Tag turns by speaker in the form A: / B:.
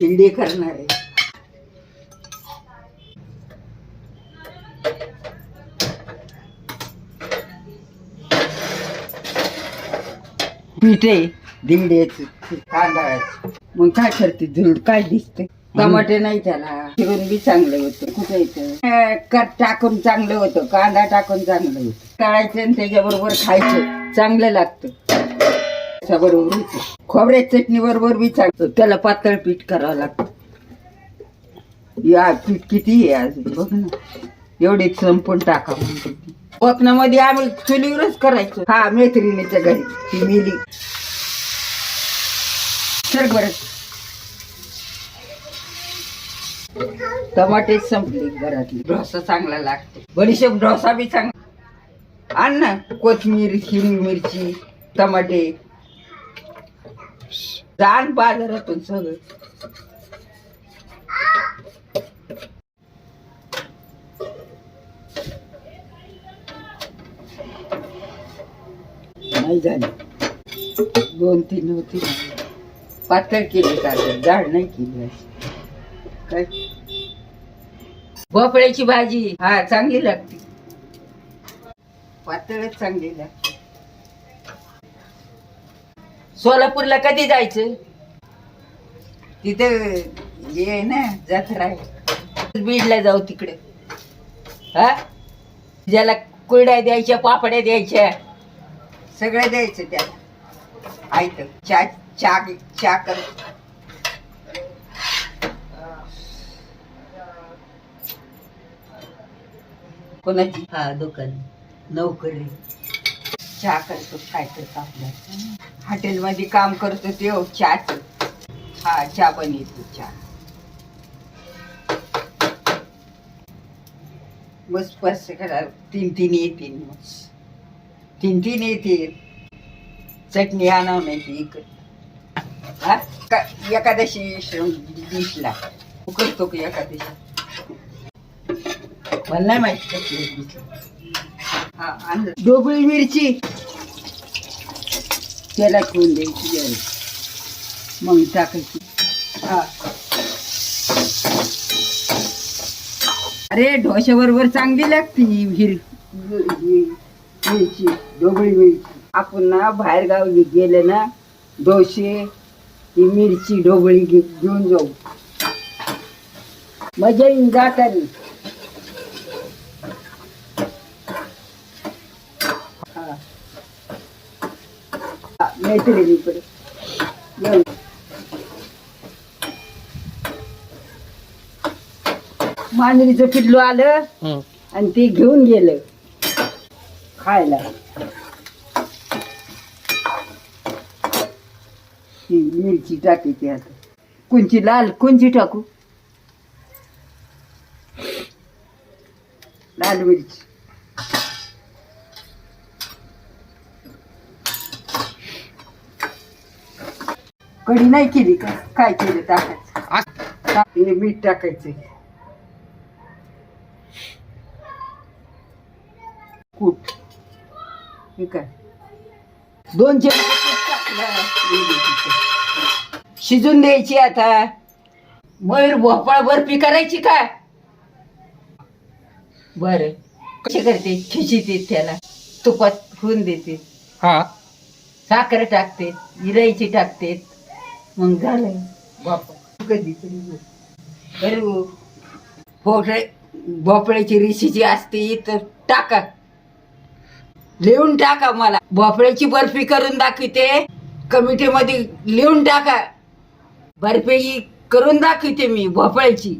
A: शिंदे करणार. आहे पीठ. आहे दिंडेच तांदळाच. मग काय करते धुळ? काय दिसते? टमाटे नाही त्याला. फिरून बी चांगलं होतं. कुठे येतं? टाकून चांगलं होतं. कांदा टाकून चांगलं होतं. तळायचं आणि त्याच्याबरोबर खायचं. चांगलं लागतं. त्याच्याबरोबर खोबऱ्या चटणी बरोबर बी त्याला पातळ पीठ करावं लागतं. या पीठ किती आहे आज? बघ ना. एवढे संपून टाका. कोकणामध्ये आम्ही चुलीवरच करायचो. हा मैत्रिणीच्या घरी. ती मिली. सर बरं. टमाटे संपले घरातली. डोसा चांगला लागतो. बडीशेप डोसा बी चांगला. आण ना कोथमीर हिरवी मिरची टमाटे. जाण बाजारातून सगळं. नाही झाली. दोन तीन होती पातळ केली का जाड नाही केली काय? भोपळ्याची भाजी हा चांगली लागते. पातळच चांगली लागते. सोलापूरला कधी जायचं? तिथं हे आहे ना जत्रा आहे बीडला जाऊ तिकडे. हा? ज्याला कुरड्या द्यायच्या पापड्या द्यायच्या. सगळं द्यायचं त्याला. आयत चा चा चा कर. कोणाची? हा दुकान. नोकरी. चहा करतो काय करतो आपल्या हॉटेलमध्ये काम करतो ते हो, चहा हा चहा बनवतो चहा. बस बस करा तीन तीन येतील मग तीन तीन येतील चटणी आणावं नाही ती इकड. हा? का एकादशी डिशला करतो की एकादशी? मला नाही माहिती चटणी डोबळी मिरची. त्याला ठेवून द्यायची जरा. मग टाकायची. हा. अरे ढोश्याबरोबर चांगली लागते ही हिर मिरची डोबळी मिरची. आपण ना बाहेर गावी गेले ना डोसे ही मिरची ढोबळी घेऊन जाऊ. मजा येईन जाताना. मैत्रिणीकडे. येऊ. मांजरीचं पिल्लू आलं आणि ते घेऊन गेलं. खायला. मिरची टाकायची आता. कोणची लाल कोणची टाकू? लाल मिरची. कढी नाही केली का? काय केलं टाकायचं मीठ टाकायचं कूट. हे काय? दोन चमचे. शिजून द्यायची आता. मयूर भोपाळ बर्फी करायची का? बर. कशी करते? खिशीते त्याला. तुपात होऊन देते.
B: हा.
A: साखर टाकते. इलायची टाकते. मग झालं कधी तरी भोपळे भोपळ्याची रिशीची असते तर टाका. लिहून टाका मला. भोपळ्याची बर्फी करून दाखवते. कमिटीमध्ये लिहून टाका. बर्फी करून दाखवते मी भोपळ्याची.